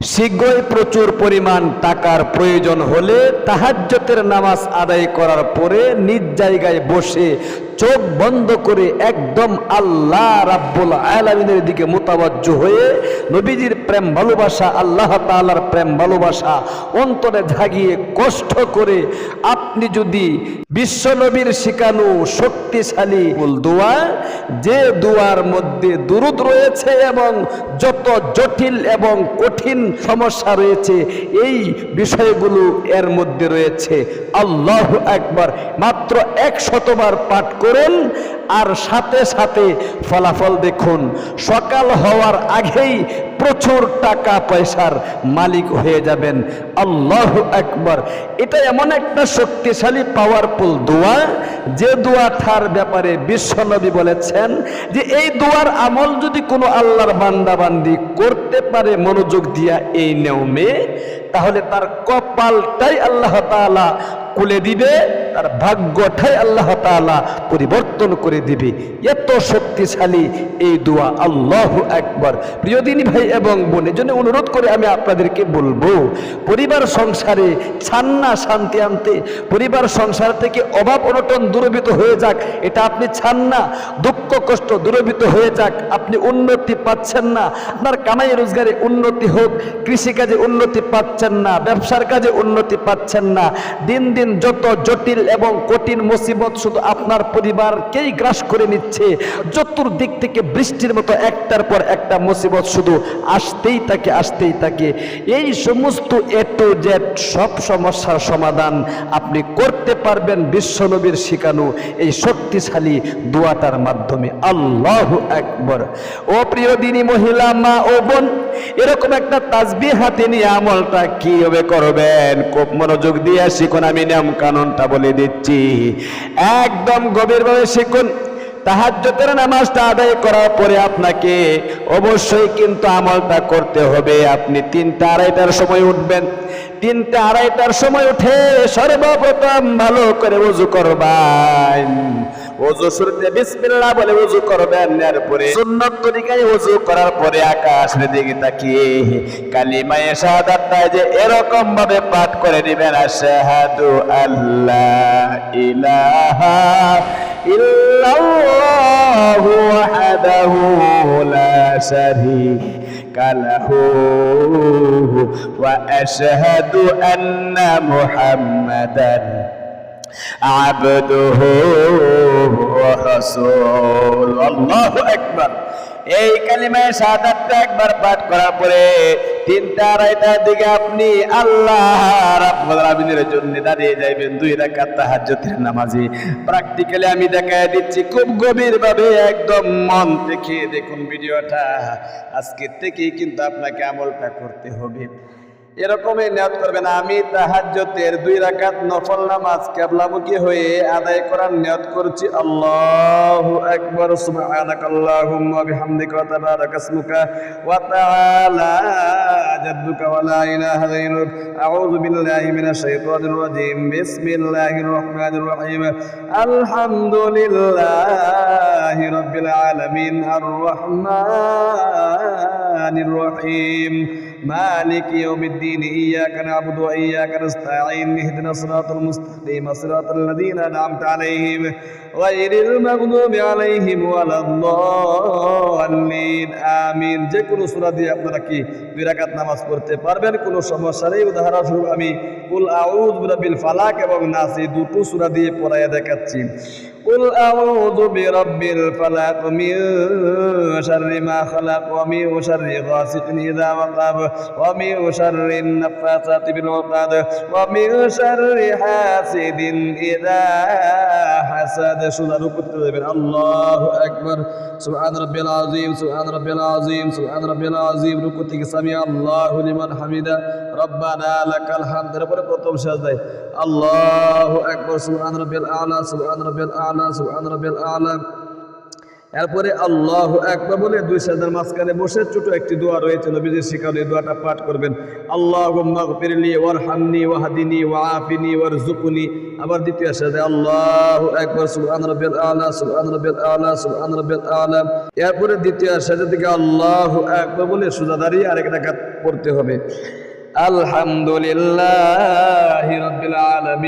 শীঘ্রই প্রচুর পরিমাণ টাকার প্রয়োজন হলে তাহাজ্জতের নামাজ আদায় করার পরে নিজ জায়গায় বসে চোখ বন্ধ করে একদম আল্লাহ রাব্বুল আলামিনের দিকে মোতাবজ্জ হয়ে নবীজির প্রেম ভালোবাসা, আল্লাহ তাআলার প্রেম ভালোবাসা অন্তরে জাগিয়ে কষ্ট করে আপনি যদি বিশ্বনবীর শিখানো শক্তিশালী দোয়া, যে দোয়ার মধ্যে দুরুদ রয়েছে এবং যত জটিল এবং কঠিন সমস্যা রয়েছে, এই বিষয়গুলো এর মধ্যে রয়েছে। আল্লাহ একবার মাত্র এক শতবার পাঠ করেন আর সাথে সাথে ফলাফল দেখুন। সকাল হওয়ার আগেই প্রচুর টাকা পয়সার মালিক হয়ে যাবেন। আল্লাহ একবার এটা এমন একটা শক্তিশালী পাওয়ারফুল দোয়া। যে দোয়াটার ব্যাপারে বিশ্বনবী বলেছেন যে, এই দোয়ার আমল যদি কোনো আল্লাহর বান্দাবান্দি করতে পারে মনোযোগ দিয়া এই নিয়মে, তাহলে তার কপালটাই আল্লাহ তাআলা কুলে দিবে তার ভাগ্যটাই আল্লাহ পরিবর্তন করে দিবে। এত শক্তিশালী, এই দোয়া আল্লাহ একবার প্রিয়দিনী ভাই এবং বোন জন্য অনুরোধ করে আমি আপনাদেরকে বলব, পরিবার সংসারে ছান্না শান্তি আনতে, পরিবার সংসার থেকে অভাব অনটন দূরবিত হয়ে যাক, এটা আপনি ছান না দুঃখ কষ্ট দূরবিত হয়ে যাক, আপনি উন্নতি পাচ্ছেন না, আপনার কামাই রোজগারে উন্নতি হোক, কৃষিকাজে উন্নতি পাচ্ছেন না, ব্যবসার কাজে উন্নতি পাচ্ছেন না, দিন দিন যত জটিল এবং কঠিন মুসিবত শুধু আপনার পরিবারকেই গ্রাস করে নিচ্ছে চতুর্দিক থেকে বৃষ্টির মতো একটার পর একটা মুসিবত শুধু আসতেই থাকে আসতেই থাকে। এই সমস্ত এ টু জেড সব সমস্যার সমাধান আপনি করতে পারবেন বিশ্বনবীর শিখানো এই শক্তিশালী দোয়াটার মাধ্যমে। আল্লাহ একবার ও প্রিয় দিনী মহিলা, মা ও বোন, এরকম একটা তাজবি হাতে নিয়ে আমলটা কীভাবে করবেন? খুব মনোযোগ দিয়ে শিখুন, আমি নিয়ম কানুনটা বলে দিচ্ছি। একদম গভীরভাবে শিখুন। তাহাজ্জতের নামাজটা আদায় করার পরে আপনাকে অবশ্যই কিন্তু আমলটা করতে হবে। আপনি তিনটা আড়াইটার সময় উঠবেন। তিনটা আড়াইটার সময় উঠে সর্বপ্রথম ভালো করে উজু করবেন। ওজু শুরুতে বিসমিল্লাহ বলে উজু করবেন। এরপরে সুন্নত তরিকায় উজু করার পরে আকাশের দিকে তাকিয়ে কালিমায়ে শাহাদাতটা যে এরকম ভাবে পাঠ করে দিবেন, আশহাদু আল্লাহ ইলাহা ইল্লাল্লাহু ওয়াহদাহু লা শারীকা লাহু ওয়া আশহাদু আন্না মুহাম্মাদান عبده ورسول الله একবার এই কালিমায় সাদাতটা একবার পাঠ করার পরে তিনটা আড়াইটার দিকে আপনি আল্লাহ রাব্বুল আলামিনের জন্য দাঁড়িয়ে যাইবেন, দুই রাকাত তাহাজ্জুদের নামাজে। প্র্যাকটিক্যালি আমি দেখায় দিচ্ছি, খুব গভীরভাবে একদম মন থেকে দেখুন ভিডিওটা। আজকে থেকে কিন্তু আপনাকে আমলটা করতে হবে। এরকমই নিয়ত করবেন, আমি তাহাজ্যতের দুই রাকাত নফল নামাজ কেবলামুখী হয়ে আদায় করার নিয়ত করছি। আল্লাহ আকবর সুবহানাক আল্লাহুম্মা ওয়া তাবারাক ওয়া তাআলা জাদ্দুকা ওয়া লা ইলাহা আউযু বিল্লাহি মিনাশ শাইতানির বিসমিল্লাহির আলহামদুলিল্লাহি রাব্বিল আলামিন। আর রহমানির রহিম। মালিকি ইয়াউমিদ الدين إياك نعبد وإياك نستعين اهدنا الصراط المستقيم صراط الذين أنعمت عليهم غير المغضوب عليهم ولا الضالين آمين যে কোনো সূরা দিয়ে আপনারা কি দুই রাকাত নামাজ পড়তে পারবেন কোনো সমস্যা নেই উদাহরণস্বরূপ আমি কুল আউযু বিরাব্বিল ফালাক এবং নাস এই দুটো সূরা দিয়ে পড়াইয়া দেখাচ্ছি قل أعوذ برب الفلق من شر ما خلق ومن شر غاسق إذا وقب ومن شر النفاثات بالعقد ومن شر حاسد إذا حسد شذر كتب الله أكبر سبحان ربي العظيم سبحان ربي العظيم سبحان ربي العظيم ركوتك سمع الله لمن حمده ربنا لك الحمد এরপরে প্রথম সাজদায় আল্লাহু আকবার সুবহান রাব্বিল আলা সুবহান রাব্বিল আলা এরপরে আল্লাহ একবার বলে দুই সাজার মাঝখানে বসে ছোট একটি দোয়া রয়েছে, নবীজির শিখানো এই দোয়াটা পাঠ করবেন। আল্লাহ ফিরলি ওয়ার ওয়ার জুকুনি আবার দ্বিতীয় সাজে আল্লাহ একবার সুবহান আলা সুবহান আলা সুবহান আলা। এরপরে দ্বিতীয় সাজা থেকে আল্লাহ একবার বলে সুজা দাঁড়িয়ে আরেক রাকাত পড়তে হবে। আলহামদুলিল্লাহ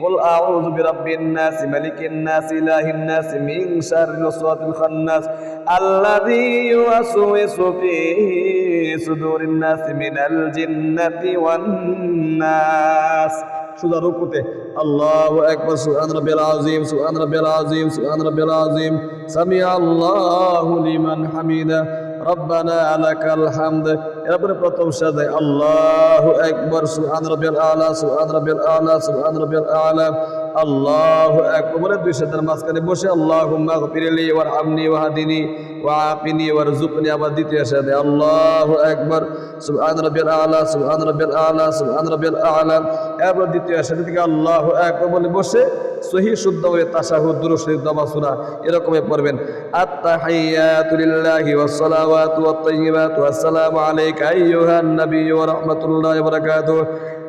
قل أعوذ برب الناس ملك الناس إله الناس من شر الوسواس الخناس الذي يوسوس في صدور الناس من الجنة والناس সুদা রুকুতে আল্লাহু আকবার সুবহান রাব্বিল আযীম সুবহান রাব্বিল আযীম সুবহান রাব্বিল আযীম সামি আল্লাহু লিমান হামিদা রব্বানা লাকাল হামদ এরপরে প্রথম সাজায় আল্লাহু আকবার সুবহান রাব্বিল আলা সুবহান রাব্বিল আলা সুবহান রাব্বিল আলা আল্লাহু আকবার বলে দুই সাজার মাঝখানে বসে আল্লাহুম্মা গফিরলি ওয়ারহামনি ওয়াহদিনি ওয়াআফিনি ওয়ারযুকনি, আবার দ্বিতীয় সাজায় আল্লাহু আকবার, সুবহান রাব্বিল আলা, সুবহান রাব্বিল আলা, সুবহান রাব্বিল আলা। এরপর দ্বিতীয় সাথে থেকে আল্লাহু আকবার বলে বসে সহি শুদ্ধ হয়ে তাশাহুদ, দুরূদ শরীফ, দবা সূরা এরকমই পড়বেন। আত্তাহিয়াতু লিল্লাহি ওয়াস সালাওয়াতু ওয়াত তাইয়্যিবাতু আসসালামু আলাইকা আইয়ুহান নাবিয়্যু ওয়া রাহমাতুল্লাহি ওয়া বারাকাতুহু।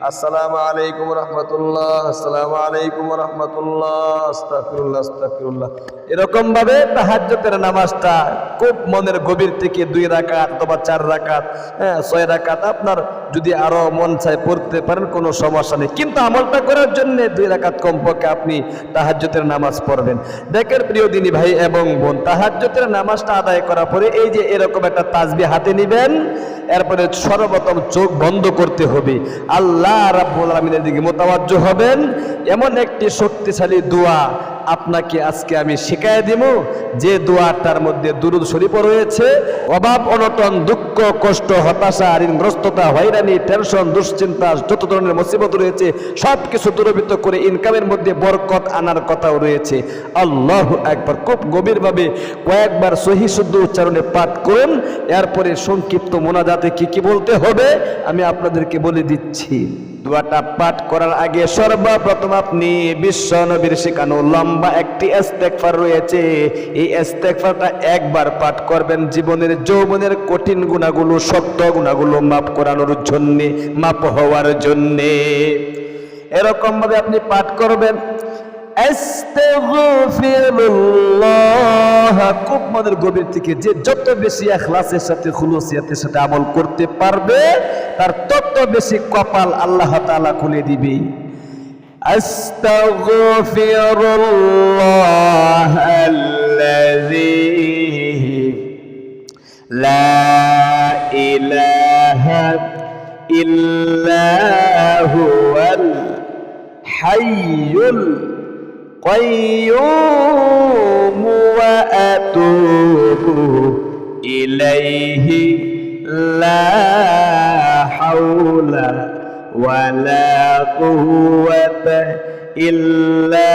আসসালামু আলাইকুম রহমতুল্লাহ, আসসালামু আলাইকুম রহমতুল্লাহ, আস্তাগফিরুল্লাহ আস্তাগফিরুল্লাহ। এরকম ভাবে তাহাজ্জুদের নামাজটা খুব মনের গভীর থেকে দুই রাকাত অথবা চার রাকাত হ্যাঁ ছয় রাকাত আপনার যদি আরও মন চায় পড়তে পারেন, কোনো সমস্যা নেই। কিন্তু আমলটা করার জন্য দুই রাকাত কমপক্ষে আপনি তাহাজ্জুদের নামাজ পড়বেন। দেখেন প্রিয় দিনী ভাই এবং বোন, তাহাজ্জুদের নামাজটা আদায় করার পরে এই যে এরকম একটা তাজবি হাতে নিবেন, এরপরে সর্বপ্রথম চোখ বন্ধ করতে হবে। আল্লাহ রাব্বুল আলামিনের দিকে মোতাবাজ্য হবেন। এমন একটি শক্তিশালী দোয়া আপনাকে আজকে আমি শিখাই দিব যে দোয়াটার মধ্যে দুরুদ শরীফ রয়েছে, অভাব, অনটন, দুঃখ, কষ্ট, হতাশা, ঋণগ্রস্ততা, হয়রানি টেনশন দুশ্চিন্তা, যত ধরনের মুসিবত রয়েছে সব কিছু দূরবৃত্ত করে ইনকামের মধ্যে বরকত আনার কথাও রয়েছে। আল্লাহ একবার খুব গভীরভাবে কয়েকবার সহি শুদ্ধ উচ্চারণে পাঠ করুন, এরপরে সংক্ষিপ্ত মোনাজাতে কি কি বলতে হবে, আমি আপনাদেরকে বলে দিচ্ছি। দোয়াটা পাঠ করার আগে সর্বপ্রথম আপনি বিশ্ব নবীর শেখানো লম্বা একটি এস্তেকফার রয়েছে। এই এস্তেকফারটা একবার পাঠ করবেন, জীবনের যৌবনের কঠিন গুণাগুলো, শক্ত গুণাগুলো মাপ করানোর জন্যে মাপ হওয়ার জন্যে। এরকমভাবে আপনি পাঠ করবেন। খুব মনের গভীর থেকে যে যত বেশি এখলাসের সাথে, খুলুসিয়াতের সাথে আমল করতে পারবে, তার তত বেশি কপাল আল্লাহ তাআলা খুলে দিবে। লা ইলাহা ইল্লা হুয়াল হাইয়ুল قيوم وأتوب إليه لا حول ولا قوة إلا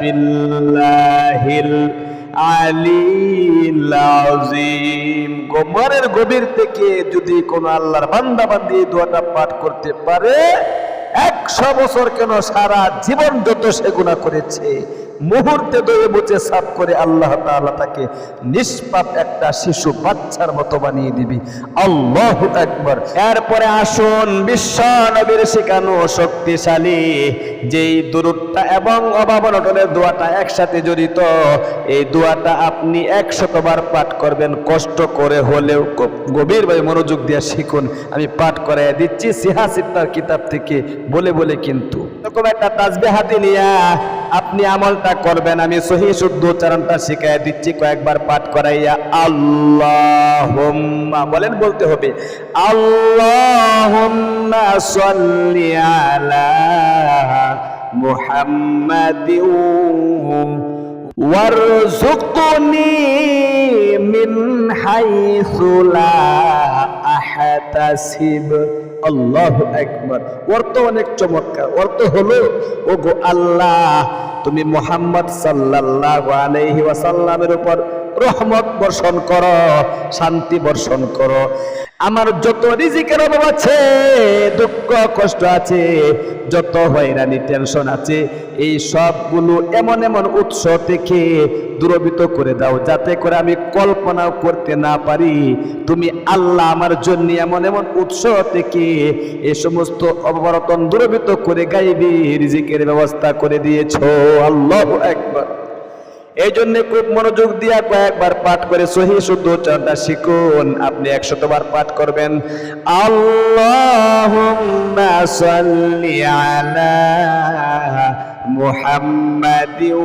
بالله আলিল আজিম গোমরের গভীর থেকে যদি কোন আল্লাহর বান্দা বান্দি দোয়াটা পাঠ করতে পারে একশো বছর কেন সারা জীবন যত সে গুণা করেছে? মুহূর্তে দয়ে মুচে সাফ করে আল্লাহ তাআলা তাকে নিষ্পাপ একটা শিশু বাচ্চার মতো বানিয়ে দিবি। আল্লাহ একবার এরপরে আসুন বিশ্ব নবীর শেখানো শক্তিশালী, যেই দূরত্বটা এবং অভাবনটনের দোয়াটা একসাথে জড়িত, এই দোয়াটা আপনি একশতবার পাঠ করবেন, কষ্ট করে হলেও গভীরভাবে মনোযোগ দিয়ে শিখুন। আমি পাঠ করাই দিচ্ছি, সিহা সিত্তার কিতাব থেকে বলে বলে কিন্তু। এরকম একটা তাজবে হাতে নিয়া আপনি উচ্চারণটা করবেন, আমি সহি শুদ্ধ উচ্চারণটা শিখাই দিচ্ছি, কয়েকবার পাঠ করাইয়া আল্লাহ বলেন বলতে হবে আল্লাহ মুহাম্মদ মিন হাইসুলা তাহতাসিব আল্লাহ একবার অর্থ অনেক চমৎকার। অর্থ হলো ও গো আল্লাহ, তুমি মোহাম্মদ সাল্লাল্লাহু আলাইহি ওয়াসাল্লামের উপর রহমত বর্ষণ করো, শান্তি বর্ষণ করো। আমার যত রিজিকের অভাব আছে, দুঃখ, কষ্ট আছে, যত হয়রানি টেনশন আছে, এই সবগুলো এমন এমন উৎস থেকে দূরবিত করে দাও, যাতে করে আমি কল্পনাও করতে না পারি। তুমি আল্লাহ আমার জন্য এমন এমন উৎস থেকে এই সমস্ত অবরতন দূরবিত করে গাইবি, রিজিকের ব্যবস্থা করে দিয়েছ। আল্লাহ একবার এই জন্য খুব মনোযোগ দিয়া কয়েকবার পাঠ করে সহি শুদ্ধ উচ্চারণটা শিখুন আপনি একশতবার পাঠ করবেন আল্লাহুম্মা সাল্লি আলা মুহাম্মাদিন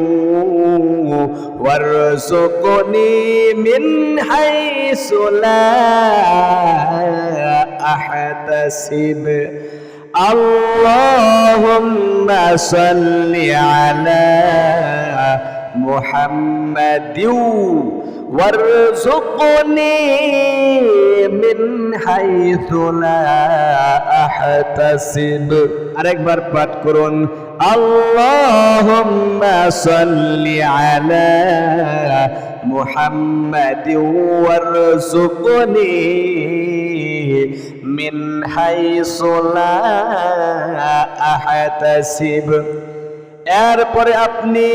ওয়ারযুকনি মিন হাইসু লা আহতাসিব اللهم صل على محمد وارزقني من حيث لا احتسب আরেকবার পাঠ করুন اللهم صل على محمد وارزقني من حيث لا احتسب এরপরে আপনি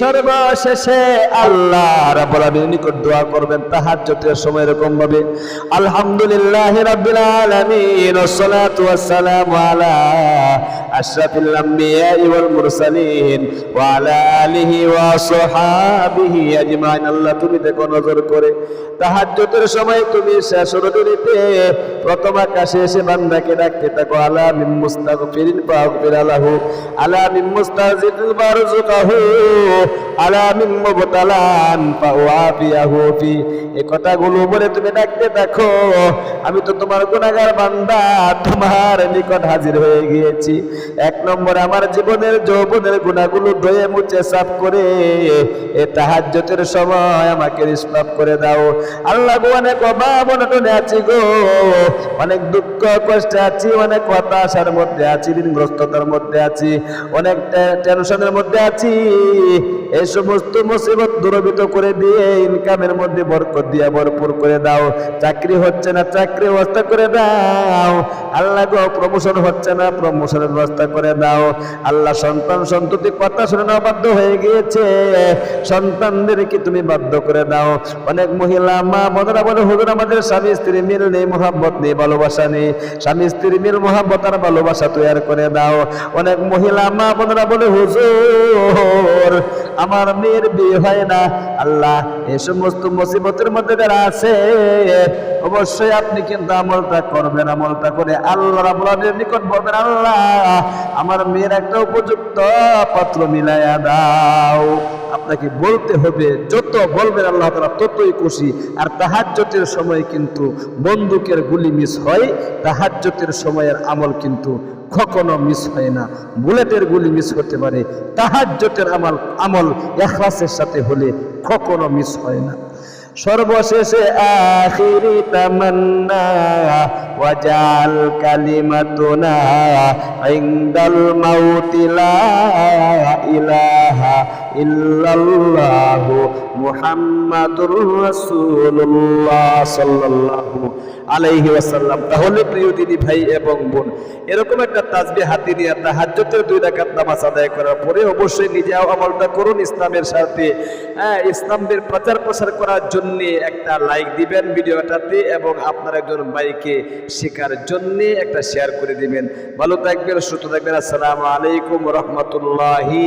সর্বশেষে আল্লাহ রাব্বুল আলামিনের নিকট দোয়া করবেন তাহাজ্জুদের সময় এরকম ভাবে, আলহামদুলিল্লাহি রাব্বিল আলামিন ওয়াসসালাতু ওয়াসসালামু আলা মুরসালিন ওয়া আলা আলিহি ওয়া সাহাবিহি আজমাইন। আল্লাহ, তুমি দেখো নজর করে। তাহাজ্জুদের সময় তুমি শেষ রজনীতে প্রথম আকাশে এসে বান্দাকে ডাকতে থাকো, আলা মিন মুস্তাগফিরিন ফাগফির আলাহু, আলা মিন মুস্তাজিদ বারযুকাহু আলা মিন মুবতালান ফাওয়াফিয়াহু ফি। এই কথাগুলো বলে তুমি ডাকতে দেখো আমি তো তোমার গুনাহগার বান্দা, তোমার নিকট হাজির হয়ে গিয়েছি। এক নম্বর আমার জীবনের যৌবনের গুণাগুলো ধুয়ে মুছে সাফ করে, এ তাহাজ্জতের সময় আমাকে নিষ্পাপ করে দাও। আল্লাহ গো, অনেক অভাব, অনটনে আছি গো। অনেক দুঃখ, কষ্টে আছি, অনেক হতাশার মধ্যে আছি, ঋণগ্রস্ততার মধ্যে আছি, অনেক টেনশনের মধ্যে আছি। এই সমস্ত মুসিবত দূরবিত করে দিয়ে ইনকামের মধ্যে বরকত দিয়া ভরপুর করে দাও। চাকরি হচ্ছে না, চাকরি ব্যবস্থা করে দাও। আল্লাহ গো প্রমোশন হচ্ছে না প্রমোশনের ব্যবস্থা করে দাও। আল্লাহ সন্তান সন্ততি কথা শুনে না বাধ্য হয়ে গিয়েছে। সন্তানদেরকে তুমি বাধ্য করে দাও। অনেক মহিলা, মা, বোনেরা বলে, হুজুর, আমাদের স্বামী স্ত্রী মিল নেই মোহাম্মত নেই, ভালোবাসা নেই। স্বামী স্ত্রী মিল মোহাম্মত আর ভালোবাসা তৈরি করে দাও। অনেক মহিলা, মা, বোনেরা বলে, হুজুর, আমার মেয়ের বিয়ে হয় না। আল্লাহ এই সমস্ত মুসিবতের মধ্যে যারা আছে, অবশ্যই আপনি কিন্তু আমলটা করবেন, আমলটা করে আল্লাহ আলামিনের নিকট বলবেন, আল্লাহ আমার মেয়ের একটা উপযুক্ত পাত্র মিলাইয়া দাও। আপনাকে বলতে হবে, যত বলবেন আল্লাহ তাআলা ততই খুশি। আর তাহাজ্জতের সময় কিন্তু বন্দুকের গুলি মিস হয় তাহাজ্জতের সময়ের আমল কিন্তু কখনো মিস হয় না। বুলেটের গুলি মিস হতে পারে তাহাজ্জতের আমল আমল এখলাসের সাথে হলে কখনো মিস হয় না। সর্বশেষে আখিরি তামান্না, ওয়াজাল কালিমাতুনা, ইনদাল ইলাহা ইল্লাল্লাহ মুহাম্মাদুর রাসূলুল্লাহ সাল্লাল্লাহু আলাইহি ওয়াসাল্লাম। তাহলে প্রিয় দিদি ভাই এবং বোন, এরকম একটা তাসবিহ হাতে নিয়ে তাহাজ্জুদের দুই রাকাত নামাজ আদায় করার পরে অবশ্যই নিজে আমলটা করুন ইসলামের সাথে। হ্যাঁ ইসলামের প্রচার প্রসার করার জন্য একটা লাইক দিবেন ভিডিওটাতে এবং আপনার একজন ভাইকে শেখার জন্য একটা শেয়ার করে দিবেন। ভালো থাকবেন, সুস্থ থাকবেন। আসসালামু আলাইকুম রহমতুল্লাহি